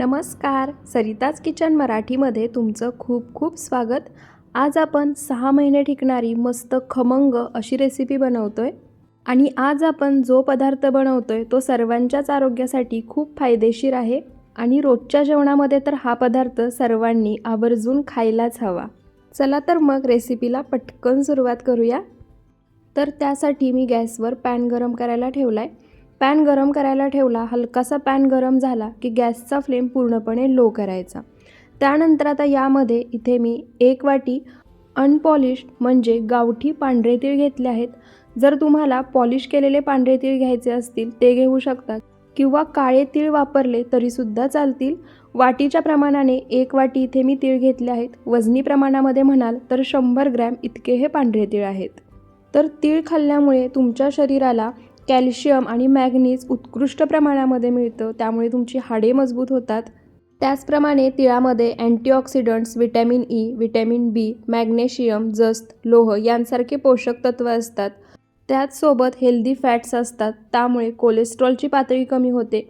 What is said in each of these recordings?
नमस्कार. सरिताज किचन मराठीमध्ये तुमचं खूप खूप स्वागत. आज आपण सहा महिने टिकणारी मस्त खमंग अशी रेसिपी बनवतो आहे आणि आज आपण जो पदार्थ बनवतो आहे तो सर्वांच्याच आरोग्यासाठी खूप फायदेशीर आहे. आणि रोजच्या जेवणामध्ये तर हा पदार्थ सर्वांनी आवर्जून खायलाच हवा. चला तर मग रेसिपीला पटकन सुरुवात करूया. तर त्यासाठी मी गॅसवर पॅन गरम करायला ठेवला आहे पॅन गरम करायला ठेवला हलकासा पॅन गरम झाला की गॅसचा फ्लेम पूर्णपणे लो करायचा. त्यानंतर आता यामध्ये इथे मी एक वाटी अनपॉलिश्ड म्हणजे गावठी पांढरे तीळ घेतले आहेत. जर तुम्हाला पॉलिश केलेले पांढरे तीळ घ्यायचे असतील ते घेऊ शकता. किंवा काळे तीळ वापरले तरीसुद्धा चालतील. वाटीच्या प्रमाणाने एक वाटी इथे मी तीळ घेतले आहेत. वजनी प्रमाणामध्ये म्हणाल तर शंभर ग्रॅम इतके हे पांढरे तीळ आहेत. तर तीळ खाल्ल्यामुळे तुमच्या शरीराला कॅल्शियम आणि मॅग्नीज उत्कृष्ट प्रमाणामध्ये मिळतं त्यामुळे तुमची हाडे मजबूत होतात. त्याचप्रमाणे तिळामध्ये antioxidants vitamin E vitamin B magnesium जस्त लोह यांसारखे पोषक तत्व असतात. त्याचसोबत हेल्दी फॅट्स असतात त्यामुळे कोलेस्ट्रॉलची पातळी कमी होते.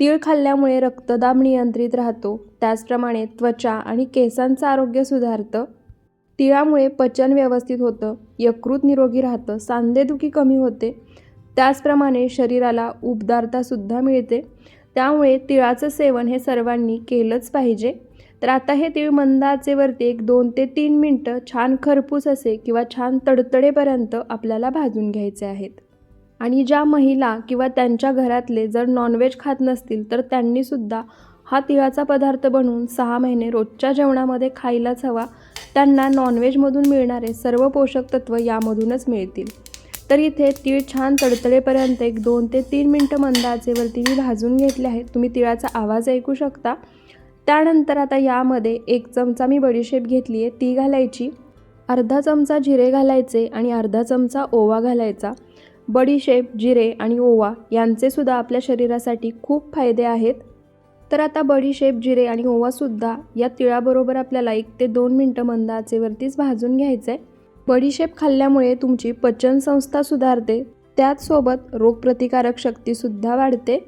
तीळ खाल्ल्यामुळे रक्तदाब नियंत्रित राहतो त्याचप्रमाणे त्वचा आणि केसांचं आरोग्य सुधारतं. तिळामुळे पचन व्यवस्थित होतं यकृत निरोगी राहतं सांधेदुखी कमी होते. त्याचप्रमाणे शरीराला उबदारतासुद्धा मिळते. त्यामुळे तिळाचं सेवन हे सर्वांनी केलंच पाहिजे. तर आता हे तीळ मंद आचेवरती एक दोन ते तीन मिनटं छान खरपूस असे किंवा छान तडतडेपर्यंत आपल्याला भाजून घ्यायचे आहेत. आणि ज्या महिला किंवा त्यांच्या घरातले जर नॉनव्हेज खात नसतील तर त्यांनीसुद्धा हा तिळाचा पदार्थ बनवून सहा महिने रोजच्या जेवणामध्ये खायलाच हवा. त्यांना नॉनव्हेजमधून मिळणारे सर्व पोषक तत्व यामधूनच मिळतील. तर इथे तीळ छान तडतडेपर्यंत एक दोन ते तीन मिनटं मंद आचेवरती मी भाजून घेतले आहेत. तुम्ही तिळाचा आवाज ऐकू शकता. त्यानंतर आता यामध्ये एक चमचा मी बडीशेप घेतली आहे ती घालायची. अर्धा चमचा जिरे घालायचे आणि अर्धा चमचा ओवा घालायचा. बडीशेप जिरे आणि ओवा यांचेसुद्धा आपल्या शरीरासाठी खूप फायदे आहेत. तर आता बडीशेप जिरे आणि ओवासुद्धा या तिळाबरोबर आपल्याला एक ते दोन मिनटं मंद आचेवरतीच भाजून घ्यायचं आहे बडीशेप खाल्ल्यामुळे तुमची पचनसंस्था सुधारते त्याचसोबत रोगप्रतिकारक शक्तीसुद्धा वाढते.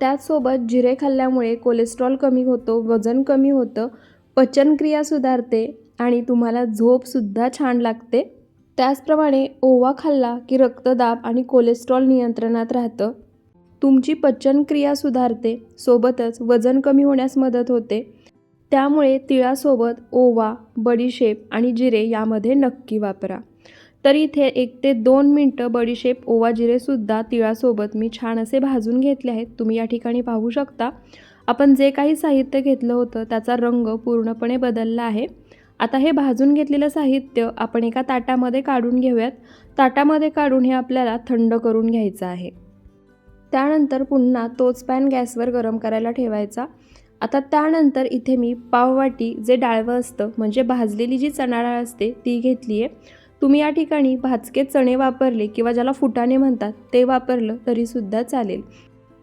त्याचसोबत जिरे खाल्ल्यामुळे कोलेस्ट्रॉल कमी होतो वजन कमी होतं पचनक्रिया सुधारते आणि तुम्हाला झोपसुद्धा छान लागते. त्याचप्रमाणे ओवा खाल्ला की रक्तदाब आणि कोलेस्ट्रॉल नियंत्रणात राहतं. तुमची पचनक्रिया सुधारते सोबतच वजन कमी होण्यास मदत होते. त्यामुळे तिळासोबत ओवा बडीशेप आणि जिरे यामध्ये नक्की वापरा. तर इथे एक ते दोन मिनटं बडीशेप ओवा जिरेसुद्धा तिळासोबत मी छान असे भाजून घेतले आहेत. तुम्ही या ठिकाणी पाहू शकता. आपण जे काही साहित्य घेतलं होतं त्याचा रंग पूर्णपणे बदलला आहे. आता हे भाजून घेतलेलं साहित्य आपण एका ताटामध्ये काढून घेऊयात. ताटामध्ये काढून हे आपल्याला थंड करून घ्यायचं आहे. त्यानंतर पुन्हा तोच पॅन गॅसवर गरम करायला ठेवायचा. आता त्यानंतर इथे मी पाववाटी जे डाळवं असतं म्हणजे भाजलेली जी चणा डाळ असते ती घेतली आहे तुम्ही या ठिकाणी भाजके चणे वापरले किंवा ज्याला फुटाणे म्हणतात ते वापरलं तरीसुद्धा चालेल.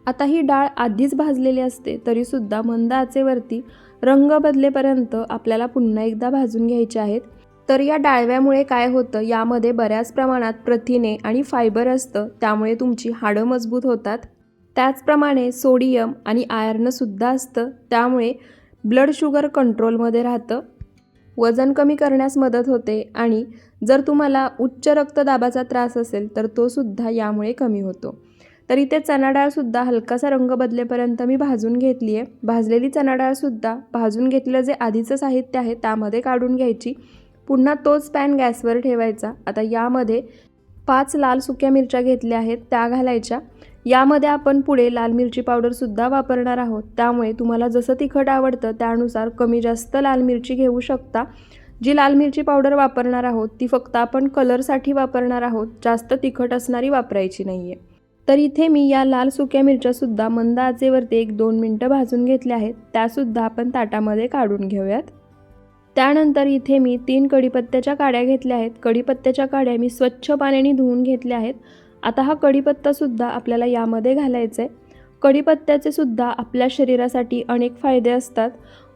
आता ही डाळ आधीच भाजलेली असते तरीसुद्धा मंद आचेवरती रंग बदलेपर्यंत आपल्याला पुन्हा एकदा भाजून घ्यायचे आहेत. तर या डाळव्यामुळे काय होतं यामध्ये बऱ्याच प्रमाणात प्रथिने आणि फायबर असतं त्यामुळे तुमची हाडं मजबूत होतात. त्याचप्रमाणे सोडियम आणि आयर्नसुद्धा असतं. त्यामुळे ब्लड शुगर कंट्रोलमध्ये राहतं. वजन कमी करण्यास मदत होते आणि जर तुम्हाला उच्च रक्तदाबाचा त्रास असेल तर तो सुद्धा यामुळे कमी होतो. तर इथे चणा डाळसुद्धा हलकासा रंग बदलेपर्यंत मी भाजून घेतली आहे. भाजलेली चणा डाळसुद्धा भाजून घेतलेलं जे आधीचं साहित्य आहे त्यामध्ये काढून घ्यायची. पुन्हा तोच पॅन गॅसवर ठेवायचा. आता यामध्ये पाच लाल सुक्या मिरच्या घेतल्या आहेत त्या घालायच्या. यामध्ये आपण पुढे लाल मिरची पावडरसुद्धा वापरणार आहोत. त्यामुळे तुम्हाला जसं तिखट आवडतं त्यानुसार कमी जास्त लाल मिरची घेऊ शकता. जी लाल मिरची पावडर वापरणार आहोत ती फक्त आपण कलरसाठी वापरणार आहोत जास्त तिखट असणारी वापरायची नाही आहे तर इथे मी या लाल सुक्या मिरच्यासुद्धा मंद आचेवरती एक दोन मिनटं भाजून घेतल्या आहेत. त्यासुद्धा आपण ताटामध्ये काढून घेऊयात. त्यानंतर इथे मी तीन कढीपत्त्याच्या काड्या घेतल्या आहेत. कढीपत्त्याच्या काड्या मी स्वच्छ पाण्याने धुवून घेतल्या आहेत. आता हा कढीपत्तासुद्धा आपल्याला यामध्ये घालायचा आहे कढीपत्त्याचे सुद्धा आपल्या शरीरासाठी अनेक फायदे असतात.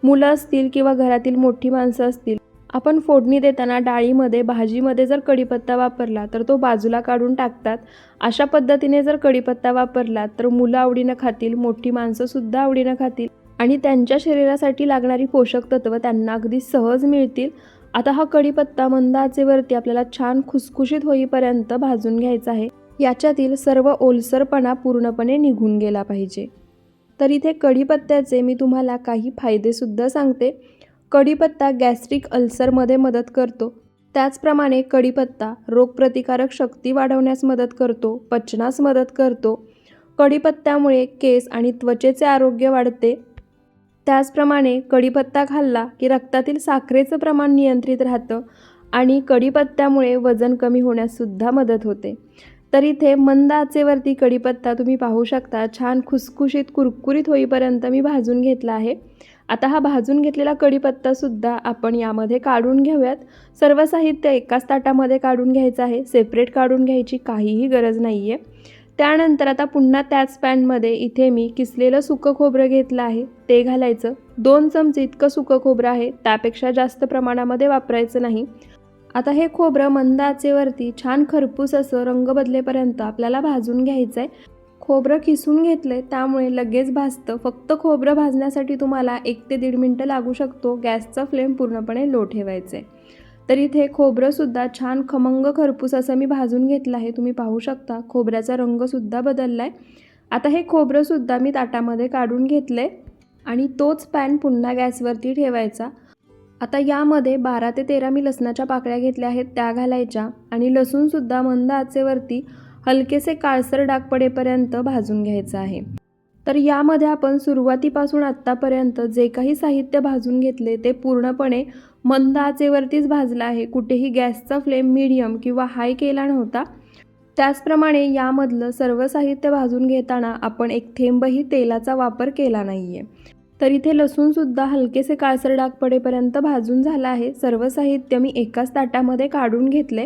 मुलं असतील किंवा घरातील मोठी माणसं असतील आपण फोडणी देताना डाळीमध्ये भाजीमध्ये जर कढीपत्ता वापरला तर तो बाजूला काढून टाकतात. अशा पद्धतीने जर कढीपत्ता वापरला तर मुलं आवडीनं खातील मोठी माणसंसुद्धा आवडीनं खातील आणि त्यांच्या शरीरासाठी लागणारी पोषक तत्त्व त्यांना अगदी सहज मिळतील. आता हा कढीपत्ता मंद आचेवरती आपल्याला छान खुसखुशीत होईपर्यंत भाजून घ्यायचा आहे. याच्यातील सर्व ओलसरपणा पूर्णपणे निघून गेला पाहिजे. तर इथे कढीपत्त्याचे मी तुम्हाला काही फायदेसुद्धा सांगते. कढीपत्ता गॅस्ट्रिक अल्सरमध्ये मदत करतो. त्याचप्रमाणे कढीपत्ता रोगप्रतिकारक शक्ती वाढवण्यास मदत करतो पचनास मदत करतो. कढीपत्त्यामुळे केस आणि त्वचेचे आरोग्य वाढते. त्याचप्रमाणे कढीपत्ता खाल्ला की रक्तातील साखरेचं प्रमाण नियंत्रित राहतं आणि कढीपत्त्यामुळे वजन कमी होण्याससुद्धा मदत होते. तर इथे मंद आचेवरती कढीपत्ता तुम्ही पाहू शकता. छान खुसखुशीत कुरकुरीत होईपर्यंत मी भाजून घेतला आहे. आता हा भाजून घेतलेला कढीपत्तासुद्धा आपण यामध्ये काढून घेऊयात. सर्व साहित्य एकाच ताटामध्ये काढून घ्यायचं आहे. सेपरेट काढून घ्यायची काहीही गरज नाही आहे त्यानंतर आता पुन्हा त्याच पॅनमध्ये इथे मी किसलेलं सुकं खोबरं घेतलं आहे. ते घालायचं. दोन चमचे इतकं सुकं खोबरं आहे. त्यापेक्षा जास्त प्रमाणामध्ये वापरायचं नाही. आता हे खोबरं मंद आचेवरती छान खरपूस असं रंग बदलेपर्यंत आपल्याला भाजून घ्यायचं आहे खोबरं खिसून घेतलं आहे त्यामुळे लगेच भाजतं. फक्त खोबरं भाजण्यासाठी तुम्हाला एक ते दीड मिनटं लागू शकतो. गॅसचा फ्लेम पूर्णपणे लो ठेवायचं आहे तर इथे खोबरंसुद्धा छान खमंग खरपूस असं मी भाजून घेतलं आहे. तुम्ही पाहू शकता खोबऱ्याचा रंगसुद्धा बदलला आहे आता हे खोबरंसुद्धा मी ताटामध्ये काढून घेतलं आहे आणि तोच पॅन पुन्हा गॅसवरती ठेवायचा. आता यामध्ये बारा ते तेरा मी लसणाच्या पाकळ्या घेतल्या आहेत त्या घालायच्या आणि लसूणसुद्धा मंद आचेवरती हलकेसे काळसर डाग पडेपर्यंत भाजून घ्यायचं आहे. तर यामध्ये आपण सुरुवातीपासून आत्तापर्यंत जे काही साहित्य भाजून घेतले ते पूर्णपणे मंद आचेवरतीच भाजलं आहे. कुठेही गॅसचा फ्लेम मीडियम किंवा हाय केला नव्हता. त्याचप्रमाणे यामधलं सर्व साहित्य भाजून घेताना आपण एक थेंबही तेलाचा वापर केला नाही आहे तर इथे लसूणसुद्धा हलकेसे काळसर डाग पडेपर्यंत भाजून झालं आहे. सर्व साहित्य मी एकाच ताटामध्ये काढून घेतले.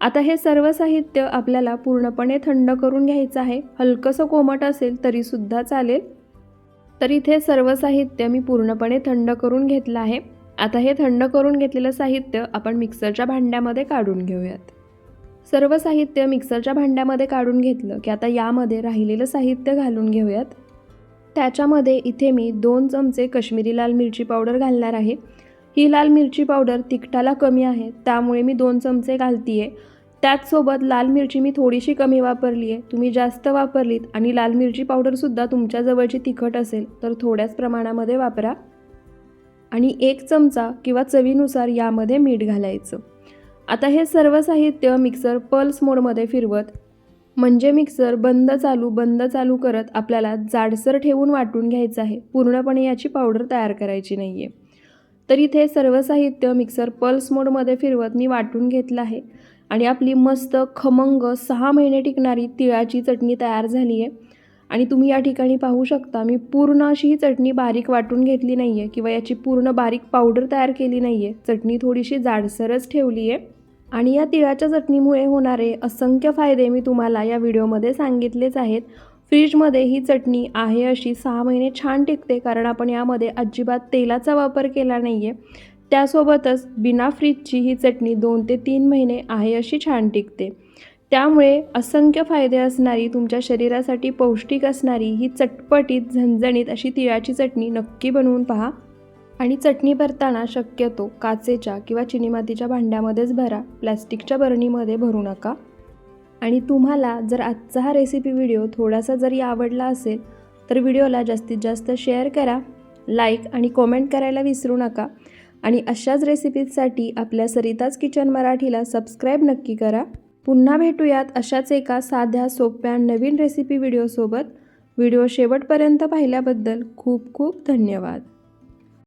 आता हे सर्व साहित्य आपल्याला पूर्णपणे थंड करून घ्यायचं आहे. हलकंसं कोमट असेल तरीसुद्धा चालेल. तर इथे सर्व साहित्य मी पूर्णपणे थंड करून घेतलं आहे. आता हे थंड करून घेतलेलं साहित्य आपण मिक्सरच्या भांड्यामध्ये काढून घेऊयात. सर्व साहित्य मिक्सरच्या भांड्यामध्ये काढून घेतलं की आता यामध्ये राहिलेलं साहित्य घालून घेऊयात. त्याच्यामध्ये इथे मी दोन चमचे कश्मीरी लाल मिरची पावडर घालणार आहे. ही लाल मिरची पावडर तिखटाला कमी आहे त्यामुळे मी दोन चमचे घालती आहे त्याचसोबत लाल मिरची मी थोडीशी कमी वापरली आहे. तुम्ही जास्त वापरलीत आणि लाल मिरची पावडरसुद्धा तुमच्या जवळची तिखट असेल तर थोड्याच प्रमाणामध्ये वापरा. आणि एक चमचा किंवा चवीनुसार यामध्ये मीठ घालायचं. आता हे सर्व साहित्य मिक्सर पल्स मोडमध्ये फिरवत म्हणजे मिक्सर बंद चालू बंद चालू करत आपल्याला जाडसर ठेवून वाटून घ्यायचं आहे. पूर्णपणे याची पावडर तयार करायची नाही आहे तर इथे सर्व साहित्य मिक्सर पल्स मोडमध्ये फिरवत मी वाटून घेतलं आहे. आणि आपली मस्त खमंग सहा महिने टिकणारी तिळाची चटणी तयार झाली आहे. आणि तुम्ही या ठिकाणी पाहू शकता मी पूर्ण अशी ही चटणी बारीक वाटून घेतली नाही आहे किंवा याची पूर्ण बारीक पावडर तयार केली नाही आहे चटणी थोडीशी जाडसरच ठेवली आहे. आणि या तिळाच्या चटणीमुळे होणारे असंख्य फायदे मी तुम्हाला या व्हिडिओमध्ये सांगितलेच आहेत. फ्रीजमध्ये ही चटणी आहे अशी सहा महिने छान टिकते कारण आपण यामध्ये अजिबात तेलाचा वापर केला नाही आहे त्यासोबतच बिना फ्रीजची ही चटणी दोन ते तीन महिने आहे अशी छान टिकते. त्यामुळे असंख्य फायदे असणारी तुमच्या शरीरासाठी पौष्टिक असणारी ही चटपटीत झणझणीत अशी तिळाची चटणी नक्की बनवून पहा. आणि चटणी भरताना शक्यतो काचेच्या किंवा चिनीमातीच्या भांड्यामध्येच भरा. प्लॅस्टिकच्या बरणीमध्ये भरू नका. आणि तुम्हाला जर आजचा हा रेसिपी व्हिडिओ थोडासा जरी आवडला असेल तर व्हिडिओला जास्तीत जास्त शेअर करा लाईक आणि कॉमेंट करायला विसरू नका. आणि अशाच रेसिपीजसाठी आपल्या सरिताज किचन मराठीला सबस्क्राईब नक्की करा. पुन्हा भेटूयात अशाच एका साध्या सोप्या नवीन रेसिपी व्हिडिओसोबत व्हिडिओ शेवटपर्यंत पाहिल्याबद्दल खूप खूप धन्यवाद.